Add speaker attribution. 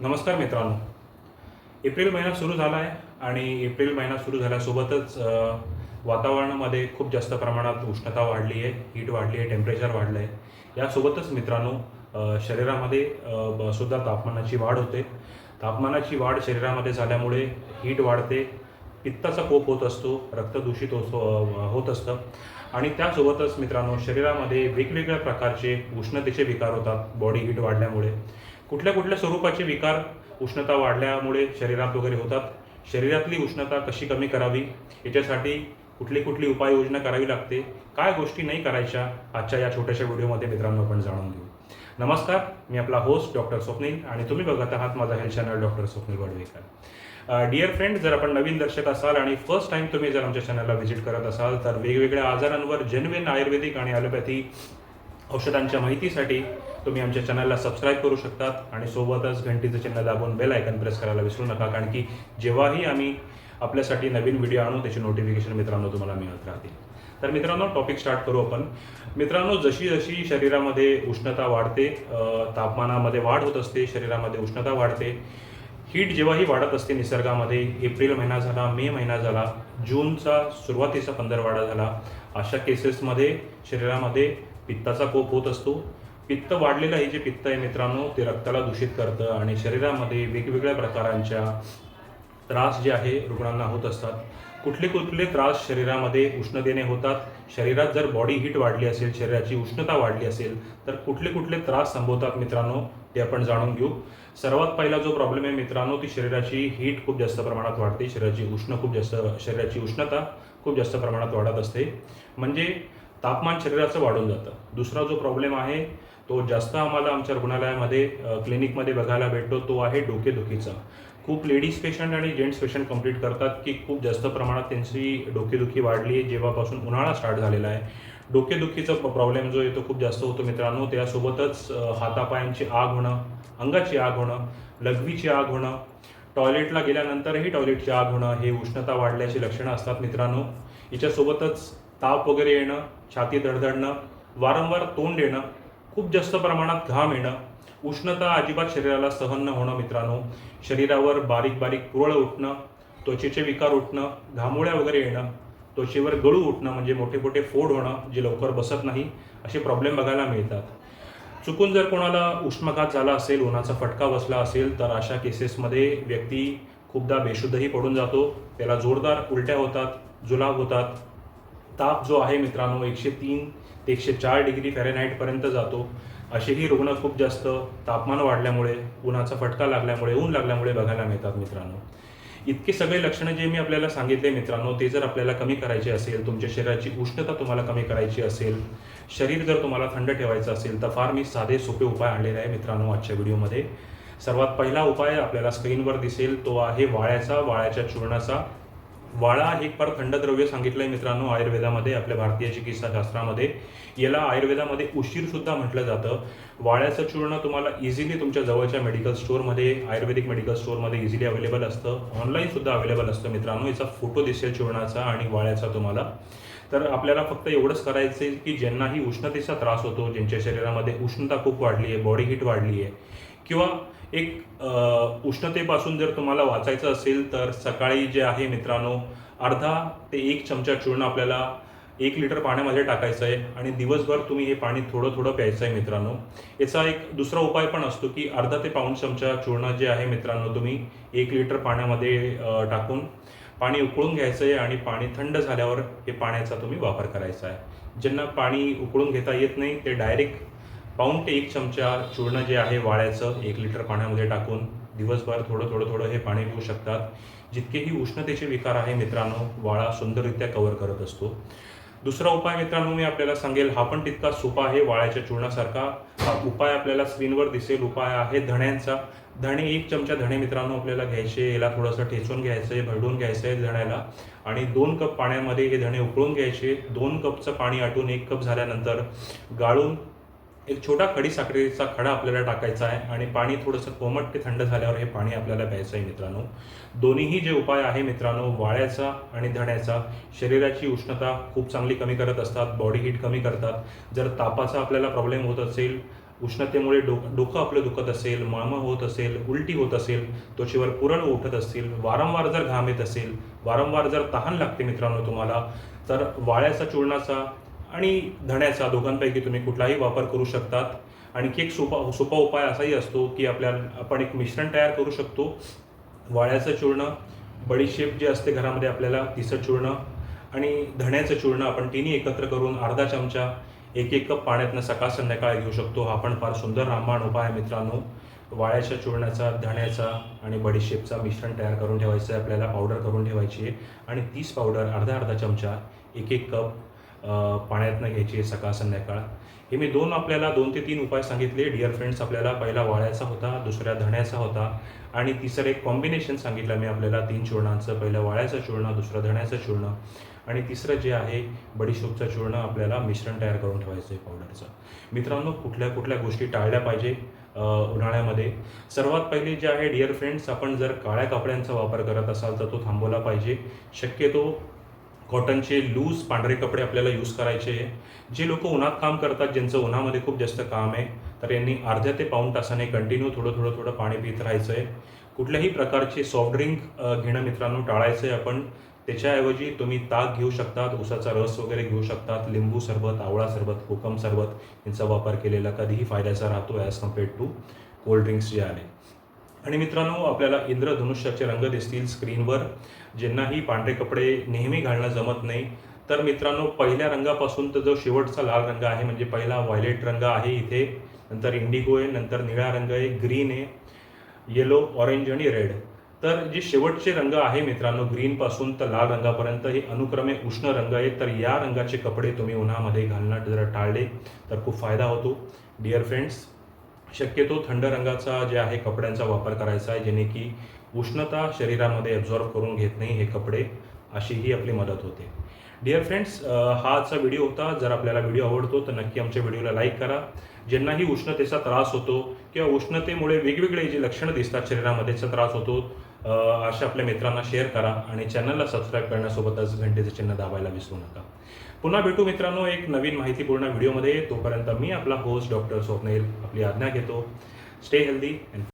Speaker 1: नमस्कार मित्रांनो. एप्रिल महिना सुरू झाला आहे आणि एप्रिल महिना सुरू झाल्यासोबतच वातावरणामध्ये खूप जास्त प्रमाणात उष्णता वाढली आहे हीट वाढली आहे टेम्परेचर वाढलं आहे. यासोबतच मित्रांनो शरीरामध्ये सुद्धा तापमानाची वाढ होते. तापमानाची वाढ शरीरामध्ये झाल्यामुळे हीट वाढते पित्ताचा कोप होत असतो रक्त दूषित होतो होत असतं. आणि त्यासोबतच मित्रांनो शरीरामध्ये वेगवेगळ्या प्रकारचे उष्णतेचे विकार होतात बॉडी हीट वाढल्यामुळे. कुठल्या कुठल्या स्वरूपाचे विकार उष्णता वाढल्यामुळे शरीरात वगैरे होतात? शरीरातली उष्णता कशी कमी करावी? याच्यासाठी कुठली कुठली उपाययोजना करावी लागते? काय गोष्टी नाही करायच्या? आजच्या या छोट्याशा व्हिडिओमध्ये मित्रांनो आपण जाणून घेऊ. नमस्कार मी आपला होस्ट डॉक्टर स्वप्नील आणि तुम्ही बघत आहात माझा health channel doctor Swapnil Badwekar dear friend जर आपण नवीन दर्शक असाल आणि फर्स्ट टाइम तुम्ही जर आमच्या चॅनलला व्हिजिट करत असाल तर वेगवेगळ्या आजारांवर जेन्युइन आयुर्वेदिक आणि ॲलोपॅथी औषधांच्या माहितीसाठी तुम्ही आमच्या चॅनलला सबस्क्राईब करू शकतात आणि सोबतच घंटीचं चिन्ह दाबून बेल आयकन प्रेस करायला विसरू नका कारण की जेव्हाही आम्ही आपल्यासाठी नवीन व्हिडिओ आणू त्याची नोटिफिकेशन मित्रांनो तुम्हाला मिळत राहतील. तर मित्रांनो टॉपिक स्टार्ट करू आपण. मित्रांनो जशी जशी शरीरामध्ये उष्णता वाढते तापमानामध्ये वाढ होत असते शरीरामध्ये उष्णता वाढते हीट जेव्हाही वाढत असते निसर्गामध्ये एप्रिल महिना झाला मे महिना झाला जूनचा सुरुवातीचा पंधरवाडा झाला अशा केसेसमध्ये शरीरामध्ये पित्ताचा कोप होत असतो. पित्त वाढलेलं हे जे पित्त आहे मित्रांनो ते रक्ताला दूषित करतं आणि शरीरामध्ये वेगवेगळ्या प्रकारांच्या त्रास जे आहे रुग्णांना होत असतात. कुठले कुठले त्रास शरीरामध्ये उष्णतेने होतात. शरीरात जर बॉडी हीट वाढली असेल शरीराची उष्णता वाढली असेल तर कुठले कुठले त्रास संभवतात मित्रांनो ते आपण जाणून घेऊ. सर्वात पहिला जो प्रॉब्लेम आहे मित्रांनो ती शरीराची हीट खूप जास्त प्रमाणात वाढते. शरीराची उष्ण खूप जास्त शरीराची उष्णता खूप जास्त प्रमाणात वाढत असते. म्हणजे तापमान शरीराचं वाढून जातं. दुसरा जो प्रॉब्लेम आहे तो जास्त आम्हाला आमच्या रुग्णालयामध्ये क्लिनिकमध्ये बघायला भेटतो तो आहे डोकेदुखीचा. खूप लेडीज पेशंट आणि जेंट्स पेशंट कंप्लीट करतात की खूप जास्त प्रमाणात त्यांची डोकेदुखी वाढली आहे जेव्हापासून उन्हाळा स्टार्ट झालेला आहे. डोकेदुखीचा प्रॉब्लेम जो आहे तो खूप जास्त होतो मित्रांनो. त्यासोबतच हातापायांची आग होणं अंगाची आग होणं लघवीची आग होणं टॉयलेटला गेल्यानंतरही टॉयलेटची आग होणं हे उष्णता वाढल्याची लक्षणं असतात मित्रांनो. याच्यासोबतच ताप वगैरे येणं छाती धडधडणं वारंवार तोंड येणं खूप जास्त प्रमाणात घाम येणं उष्णता अजिबात शरीराला सहन न होणं मित्रांनो शरीरावर बारीक बारीक पुरळ उठणं त्वचेचे विकार उठणं घामोळ्या वगैरे येणं त्वचेवर गळू उठणं म्हणजे मोठे मोठे फोड होणं जे लवकर बसत नाही असे प्रॉब्लेम बघायला मिळतात. चुकून जर कोणाला उष्माघात झाला असेल उन्हाचा फटका बसला असेल तर अशा केसेसमध्ये व्यक्ती खूपदा बेशुद्धही पडून जातो त्याला जोरदार उलट्या होतात जुलाब होतात ताप जो आहे मित्रांनो एकशे तीन ते एकशे चार डिग्री फॅरेनहाईटपर्यंत जातो. असेही रुग्ण खूप जास्त तापमान वाढल्यामुळे उन्हाचा फटका लागल्यामुळे ऊन लागल्यामुळे बघायला मिळतात मित्रांनो. इतके सगळे लक्षणं जे मी आपल्याला सांगितले मित्रांनो ते जर आपल्याला कमी करायचे असेल तुमच्या शरीराची उष्णता तुम्हाला कमी करायची असेल शरीर जर तुम्हाला थंड ठेवायचं असेल तर फार मी साधे सोपे उपाय आणलेले आहे मित्रांनो आजच्या व्हिडिओमध्ये. सर्वात पहिला उपाय आपल्याला स्क्रीनवर दिसेल तो आहे वाळ्याचा वाळ्याच्या चूर्णाचा वाळा हे फार थंड द्रव्य सांगितलंय मित्रांनो आयुर्वेदामध्ये आपल्या भारतीय चिकित्साशास्त्रामध्ये याला आयुर्वेदामध्ये उशीर सुद्धा म्हटलं जातं. वाळ्याचं चूर्ण तुम्हाला इझिली तुमच्या जवळच्या मेडिकल स्टोअरमध्ये आयुर्वेदिक मेडिकल स्टोअरमध्ये इझिली अवेलेबल असतं. ऑनलाईन सुद्धा अवेलेबल असतं मित्रांनो. याचा फोटो दिसेल चूर्णाचा आणि वाळ्याचा तुम्हाला. तर आपल्याला फक्त एवढंच करायचं आहे की ज्यांनाही उष्णतेचा त्रास होतो ज्यांच्या शरीरामध्ये उष्णता खूप वाढली आहे बॉडी हीट वाढली आहे किंवा एक उष्णतेपासून जर तुम्हाला वाचायचं असेल तर सकाळी जे आहे मित्रांनो अर्धा ते एक चमचा चूर्ण आपल्याला एक लिटर पाण्यामध्ये टाकायचं आहे आणि दिवसभर तुम्ही हे पाणी थोडं थोडं प्यायचं आहे मित्रांनो. याचा एक दुसरा उपाय पण असतो की अर्धा ते पाऊण चमचा चूर्ण जे आहे मित्रांनो तुम्ही एक लिटर पाण्यामध्ये टाकून पाणी उकळून घ्यायचं आहे आणि पाणी थंड झाल्यावर हे पाण्याचा तुम्ही वापर करायचा आहे. ज्यांना पाणी उकळून घेता येत नाही ते डायरेक्ट पाऊण ते एक चमचा चूर्ण जे आहे वाळ्याचं एक लिटर पाण्यामध्ये टाकून दिवसभर थोडं थोडं थोडं हे पाणी पिऊ शकतात. जितकेही उष्णतेचे विकार आहे मित्रांनो वाळा सुंदररित्या कव्हर करत असतो. दुसरा उपाय मित्रांनो मी आपल्याला सांगेल हा पण तितका सोपा आहे वाळ्याच्या चूर्णासारखा. हा उपाय आपल्याला स्क्रीनवर दिसेल उपाय आहे धण्यांचा. धणे एक चमचा धणे मित्रांनो आपल्याला घ्यायचे याला थोडंसं ठेचून घ्यायचं आहे भरडून घ्यायचं आहे धण्याला. आणि दोन कप पाण्यामध्ये हे धणे उकळून घ्यायचे. दोन कपचं पाणी आटून एक कप झाल्यानंतर गाळून एक छोटा खडी साखरेचा खडा आपल्याला टाकायचा आहे आणि पाणी थोडंसं कोमट ते थंड झाल्यावर हे पाणी आपल्याला प्यायचं आहे मित्रांनो. दोन्हीही जे उपाय आहे मित्रांनो वाळ्याचा आणि धण्याचा शरीराची उष्णता खूप चांगली कमी करत असतात बॉडी हीट कमी करतात. जर तापाचा आपल्याला प्रॉब्लेम होत असेल उष्णतेमुळे डोक डोकं आपलं दुखत असेल मळमळ होत असेल उलटी होत असेल त्वचेवर पुरण उठत असतील वारंवार जर घाम येत असेल वारंवार जर तहान लागते मित्रांनो तुम्हाला तर वाळ्याचा चूर्णाचा आणि धण्याचा दोघांपैकी तुम्ही कुठलाही वापर करू शकतात. आणखी एक सोपा सोपा उपाय असाही असतो की आपल्याला आपण एक मिश्रण तयार करू शकतो. वाळ्याचं चूर्ण बडीशेप जे असते घरामध्ये आपल्याला तिचं चूर्ण आणि धण्याचं चूर्ण आपण तिन्ही एकत्र करून अर्धा चमचा एक एक कप पाण्यातनं सकाळ संध्याकाळ घेऊ शकतो. हा पण फार सुंदर रामबाण उपाय आहे मित्रांनो. वाळ्याच्या चूर्णाचा धण्याचा आणि बडीशेपचा मिश्रण तयार करून ठेवायचं आहे. आपल्याला पावडर करून ठेवायची आहे. आणि तीच पावडर अर्धा अर्धा चमचा एक एक कप पाण्यातनं घ्यायची आहे सकाळ संध्याकाळ. हे मी दोन आपल्याला दोन ते तीन उपाय सांगितले. डिअर फ्रेंड्स आपल्याला पहिला वाळ्याचा होता दुसऱ्या धण्याचा होता आणि तिसरं एक कॉम्बिनेशन सांगितलं मी आपल्याला तीन चूर्णांचं. पहिलं वाळ्याचं चूर्ण दुसरं धण्याचं चूर्ण आणि तिसरं जे आहे बडीशोपचं चूर्ण आपल्याला मिश्रण तयार करून ठेवायचं आहे पावडरचं मित्रांनो कुठल्या कुठल्या गोष्टी टाळल्या पाहिजे उन्हाळ्यामध्ये? सर्वात पहिले जे आहे डिअर फ्रेंड्स आपण जर काळ्या कपड्यांचा वापर करत असाल तर तो थांबवला पाहिजे. शक्यतो कॉटनचे लूज पांढरे कपडे आपल्याला यूज करायचे जे लोक उन्हात काम करतात ज्यांचं उन्हामध्ये खूप जास्त काम आहे तर यांनी अर्ध्या ते पाऊण तासाने कंटिन्यू थोडं थोडं थोडं पाणी पित राहायचं आहे कुठल्याही प्रकारचे सॉफ्ट ड्रिंक घेणं मित्रांनो टाळायचं आहे आपण. त्याच्याऐवजी तुम्ही ताक घेऊ शकतात उसाचा रस वगैरे घेऊ शकतात लिंबू सरबत आवळा सरबत कोकम सरबत यांचा वापर केलेला कधीही फायद्याचा राहतो as compared to cold drinks जे आले. आणि मित्रांनो आपल्याला इंद्रधनुष्याचे रंग दिसतील स्क्रीनवर. ज्यांनाही पांढरे कपडे नेहमी घालणं जमत नाही. तर मित्रांनो पहिल्या रंगापासून तर जो शेवटचा लाल रंग आहे म्हणजे पहिला व्हायलेट रंग आहे इथे. नंतर इंडिगो आहे नंतर निळा रंग आहे ग्रीन आहे येलो ऑरेंज आणि रेड तर जे शेवटचे रंग आहे मित्रांनो ग्रीनपासून तर लाल रंगापर्यंत हे अनुक्रमे उष्ण रंग आहेत. तर या रंगाचे कपडे तुम्ही उन्हामध्ये घालणं जर टाळले तर खूप फायदा होतो. डिअर फ्रेंड्स शक्यतो थंड रंगाचा जे आहे कपड्यांचा वापर करायचा आहे जेणे की उष्णता शरीरामध्ये ॲब्झॉर्ब करून घेत नाही हे कपडे अशी ही आपली मदत होते. डिअर फ्रेंड्स हा आजचा व्हिडिओ होता. जर आपल्याला व्हिडिओ आवडतो तर नक्की आमच्या व्हिडिओला लाईक करा. ज्यांनाही उष्णतेचा त्रास होतो किंवा उष्णतेमुळे वेगवेगळे जे लक्षणं दिसतात शरीरामध्येचा त्रास होतो. अशा आपल्या मित्रांना शेअर करा आणि चॅनलला सबस्क्राईब करण्यासोबतच घंटेचे चिन्ह दाबायला विसरू नका. पुन्हा भेटू मित्रांनो एक नवीन माहितीपूर्ण व्हिडिओमध्ये तोपर्यंत मी आपला होस्ट डॉक्टर स्वप्नील आपली आज्ञा घेतो. Stay healthy and